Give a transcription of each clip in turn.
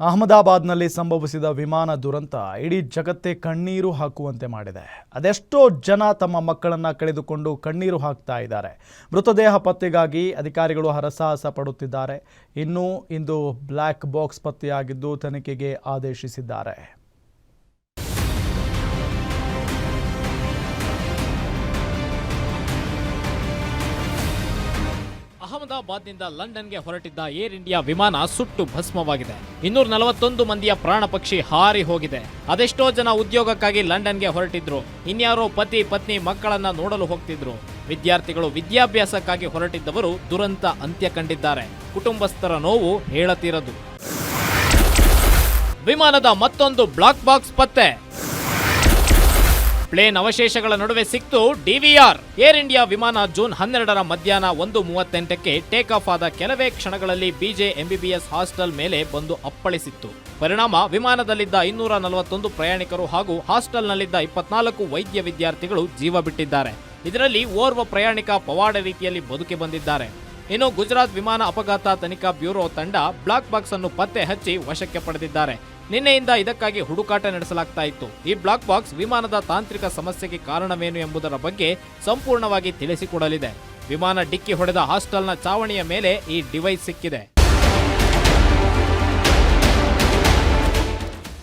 ಅಹಮದಾಬಾದ್ನಲ್ಲಿ ಸಂಭವಿಸಿದ ವಿಮಾನ ದುರಂತ ಇಡೀ ಜಗತ್ತೇ ಕಣ್ಣೀರು ಹಾಕುವಂತೆ ಮಾಡಿದೆ. ಅದೆಷ್ಟೋ ಜನ ತಮ್ಮ ಮಕ್ಕಳನ್ನ ಕಳೆದುಕೊಂಡು ಕಣ್ಣೀರು ಹಾಕ್ತಾ ಇದ್ದಾರೆ. ಮೃತದೇಹ ಪತ್ತೆಗಾಗಿ ಅಧಿಕಾರಿಗಳು ಹರಸಾಹಸ ಪಡುತ್ತಿದ್ದಾರೆ. ಇನ್ನೂ ಇಂದು ಬ್ಲ್ಯಾಕ್ ಬಾಕ್ಸ್ ಪತ್ತೆಯಾಗಿದ್ದು ತನಿಖೆಗೆ ಆದೇಶಿಸಿದ್ದಾರೆ. ಅಹಮದಾಬಾದ್ನಿಂದ ಲಂಡನ್ಗೆ ಹೊರಟಿದ್ದ ಏರ್ ಇಂಡಿಯಾ ವಿಮಾನ ಸುಟ್ಟು ಭಸ್ಮವಾಗಿದೆ. ಇನ್ನೂರ ನಲವತ್ತೊಂದು ಮಂದಿಯ ಪ್ರಾಣ ಪಕ್ಷಿ ಹಾರಿ ಹೋಗಿದೆ. ಅದೆಷ್ಟೋ ಜನ ಉದ್ಯೋಗಕ್ಕಾಗಿ ಲಂಡನ್ಗೆ ಹೊರಟಿದ್ರು. ಇನ್ಯಾರೋ ಪತಿ, ಪತ್ನಿ, ಮಕ್ಕಳನ್ನ ನೋಡಲು ಹೋಗ್ತಿದ್ರು. ವಿದ್ಯಾರ್ಥಿಗಳು ವಿದ್ಯಾಭ್ಯಾಸಕ್ಕಾಗಿ ಹೊರಟಿದ್ದವರು ದುರಂತ ಅಂತ್ಯ ಕಂಡಿದ್ದಾರೆ. ಕುಟುಂಬಸ್ಥರ ನೋವು ಹೇಳತೀರದು. ವಿಮಾನದ ಮತ್ತೊಂದು ಬ್ಲಾಕ್ ಬಾಕ್ಸ್ ಪತ್ತೆ. ಪ್ಲೇನ್ ಅವಶೇಷಗಳ ನಡುವೆ ಸಿಕ್ತು ಡಿವಿಆರ್ ಏರ್ ಇಂಡಿಯಾ ವಿಮಾನ ಜೂನ್ ಹನ್ನೆರಡರ ಮಧ್ಯಾಹ್ನ ಒಂದು ಮೂವತ್ತೆಂಟಕ್ಕೆ ಟೇಕ್ ಆಫ್ ಆದ ಕೆಲವೇ ಕ್ಷಣಗಳಲ್ಲಿ ಬಿಜೆ ಎಂಬಿಬಿಎಸ್ ಹಾಸ್ಟೆಲ್ ಮೇಲೆ ಬಂದು ಅಪ್ಪಳಿಸಿತ್ತು. ಪರಿಣಾಮ, ವಿಮಾನದಲ್ಲಿದ್ದ ಇನ್ನೂರ ನಲವತ್ತೊಂದು ಪ್ರಯಾಣಿಕರು ಹಾಗೂ ಹಾಸ್ಟೆಲ್ನಲ್ಲಿದ್ದ ಇಪ್ಪತ್ನಾಲ್ಕು ವೈದ್ಯ ವಿದ್ಯಾರ್ಥಿಗಳು ಜೀವ ಬಿಟ್ಟಿದ್ದಾರೆ. ಇದರಲ್ಲಿ ಓರ್ವ ಪ್ರಯಾಣಿಕ ಪವಾಡ ರೀತಿಯಲ್ಲಿ ಬದುಕಿ ಬಂದಿದ್ದಾರೆ. ಇನ್ನು ಗುಜರಾತ್ ವಿಮಾನ ಅಪಘಾತ ತನಿಖಾ ಬ್ಯೂರೋ ತಂಡ ಬ್ಲಾಕ್ ಬಾಕ್ಸ್ ಅನ್ನು ಪತ್ತೆ ಹಚ್ಚಿ ವಶಕ್ಕೆ ಪಡೆದಿದ್ದಾರೆ. ನಿನ್ನೆಯಿಂದ ಇದಕ್ಕಾಗಿ ಹುಡುಕಾಟ ನಡೆಸಲಾಗ್ತಾ ಇತ್ತು. ಈ ಬ್ಲಾಕ್ ಬಾಕ್ಸ್ ವಿಮಾನದ ತಾಂತ್ರಿಕ ಸಮಸ್ಯೆಗೆ ಕಾರಣವೇನು ಎಂಬುದರ ಬಗ್ಗೆ ಸಂಪೂರ್ಣವಾಗಿ ತಿಳಿಸಿಕೊಡಲಿದೆ. ವಿಮಾನ ಡಿಕ್ಕಿ ಹೊಡೆದ ಹಾಸ್ಟೆಲ್ನ ಚಾವಣಿಯ ಮೇಲೆ ಈ ಡಿವೈಸ್ ಸಿಕ್ಕಿದೆ.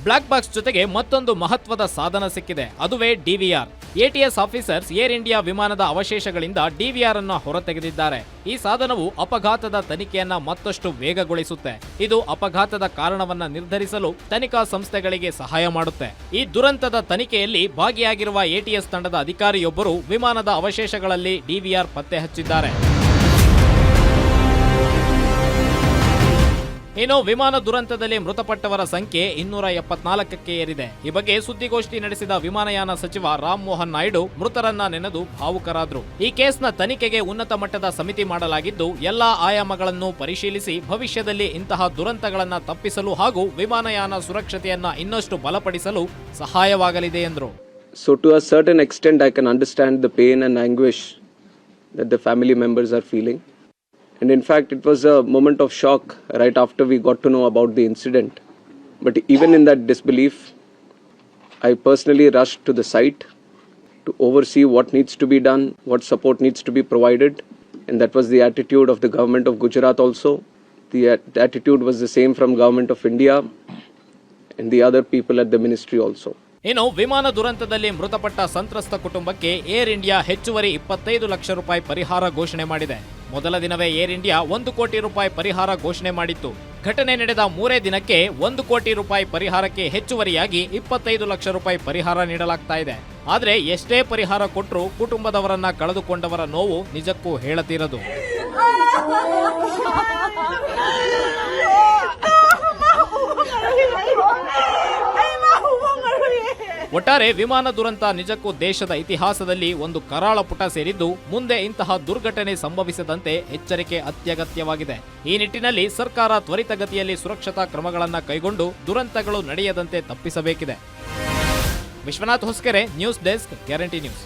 ಬ್ಲಾಕ್ ಬಾಕ್ಸ್ ಜೊತೆಗೆ ಮತ್ತೊಂದು ಮಹತ್ವದ ಸಾಧನ ಸಿಕ್ಕಿದೆ. ಅದುವೇ DVR ATS officers Air India ವಿಮಾನದ ಅವಶೇಷಗಳಿಂದ ಡಿವಿಆರ್ ಅನ್ನು ಹೊರತೆಗೆದಿದ್ದಾರೆ. ಈ ಸಾಧನವು ಅಪಘಾತದ ತನಿಖೆಯನ್ನ ಮತ್ತಷ್ಟು ವೇಗಗೊಳಿಸುತ್ತೆ. ಇದು ಅಪಘಾತದ ಕಾರಣವನ್ನ ನಿರ್ಧರಿಸಲು ತನಿಖಾ ಸಂಸ್ಥೆಗಳಿಗೆ ಸಹಾಯ ಮಾಡುತ್ತೆ. ಈ ದುರಂತದ ತನಿಖೆಯಲ್ಲಿ ಭಾಗಿಯಾಗಿರುವ ಎಟಿಎಸ್ ತಂಡದ ಅಧಿಕಾರಿಯೊಬ್ಬರು ವಿಮಾನದ ಅವಶೇಷಗಳಲ್ಲಿ ಡಿವಿಆರ್ ಪತ್ತೆ ಹಚ್ಚಿದ್ದಾರೆ. ಇನ್ನು ವಿಮಾನ ದುರಂತದಲ್ಲಿ ಮೃತಪಟ್ಟವರ ಸಂಖ್ಯೆ ಇನ್ನೂರ ಎಪ್ಪತ್ನಾಲ್ಕಕ್ಕೆ ಏರಿದೆ. ಈ ಬಗ್ಗೆ ಸುದ್ದಿಗೋಷ್ಠಿ ನಡೆಸಿದ ವಿಮಾನಯಾನ ಸಚಿವ ರಾಮ್ ಮೋಹನ್ ನಾಯ್ಡು ಮೃತರನ್ನ ನೆನೆದು ಭಾವುಕರಾದ್ರು. ಈ ಕೇಸ್ನ ತನಿಖೆಗೆ ಉನ್ನತ ಮಟ್ಟದ ಸಮಿತಿ ಮಾಡಲಾಗಿದ್ದು ಎಲ್ಲಾ ಆಯಾಮಗಳನ್ನು ಪರಿಶೀಲಿಸಿ ಭವಿಷ್ಯದಲ್ಲಿ ಇಂತಹ ದುರಂತಗಳನ್ನು ತಪ್ಪಿಸಲು ಹಾಗೂ ವಿಮಾನಯಾನ ಸುರಕ್ಷತೆಯನ್ನ ಇನ್ನಷ್ಟು ಬಲಪಡಿಸಲು ಸಹಾಯವಾಗಲಿದೆ ಎಂದರು. So, to a certain extent, I can understand the pain and anguish that the family members are feeling. And in fact, it was a moment of shock right after we got to know about the incident. But even in that disbelief, I personally rushed to the site to oversee what needs to be done, what support needs to be provided. And that was the attitude of the government of Gujarat also. The, attitude was the same from government of India and the other people at the ministry also. ಇನ್ನು ವಿಮಾನ ದುರಂತದಲ್ಲಿ ಮೃತಪಟ್ಟ ಸಂತ್ರಸ್ತ ಕುಟುಂಬಕ್ಕೆ air India ಹೆಚ್ಚುವರಿ ಇಪ್ಪತ್ತೈದು ಲಕ್ಷ ರೂಪಾಯಿ ಪರಿಹಾರ ಘೋಷಣೆ ಮಾಡಿದೆ ಮೊದಲ ದಿನವೇ ಏರ್ ಇಂಡಿಯಾ ಒಂದು ಕೋಟಿ ರೂಪಾಯಿ ಪರಿಹಾರ ಘೋಷಣೆ ಮಾಡಿತ್ತು. ಘಟನೆ ನಡೆದ ಮೂರೇ ದಿನಕ್ಕೆ ಒಂದು ಕೋಟಿ ರೂಪಾಯಿ ಪರಿಹಾರಕ್ಕೆ ಹೆಚ್ಚುವರಿಯಾಗಿ ಇಪ್ಪತ್ತೈದು ಲಕ್ಷ ರೂಪಾಯಿ ಪರಿಹಾರ ನೀಡಲಾಗ್ತಾ ಇದೆ. ಆದರೆ ಎಷ್ಟೇ ಪರಿಹಾರ ಕೊಟ್ಟರೂ ಕುಟುಂಬದವರನ್ನ ಕಳೆದುಕೊಂಡವರ ನೋವು ನಿಜಕ್ಕೂ ಹೇಳತೀರದು. ಒಟ್ಟಾರೆ ವಿಮಾನ ದುರಂತ ನಿಜಕ್ಕೂ ದೇಶದ ಇತಿಹಾಸದಲ್ಲಿ ಒಂದು ಕರಾಳ ಪುಟ ಸೇರಿದ್ದು, ಮುಂದೆ ಇಂತಹ ದುರ್ಘಟನೆ ಸಂಭವಿಸದಂತೆ ಎಚ್ಚರಿಕೆ ಅತ್ಯಗತ್ಯವಾಗಿದೆ. ಈ ನಿಟ್ಟಿನಲ್ಲಿ ಸರ್ಕಾರ ತ್ವರಿತಗತಿಯಲ್ಲಿ ಸುರಕ್ಷತಾ ಕ್ರಮಗಳನ್ನು ಕೈಗೊಂಡು ದುರಂತಗಳು ನಡೆಯದಂತೆ ತಪ್ಪಿಸಬೇಕಿದೆ. Vishwanath Hoskere, news desk, Guarantee News.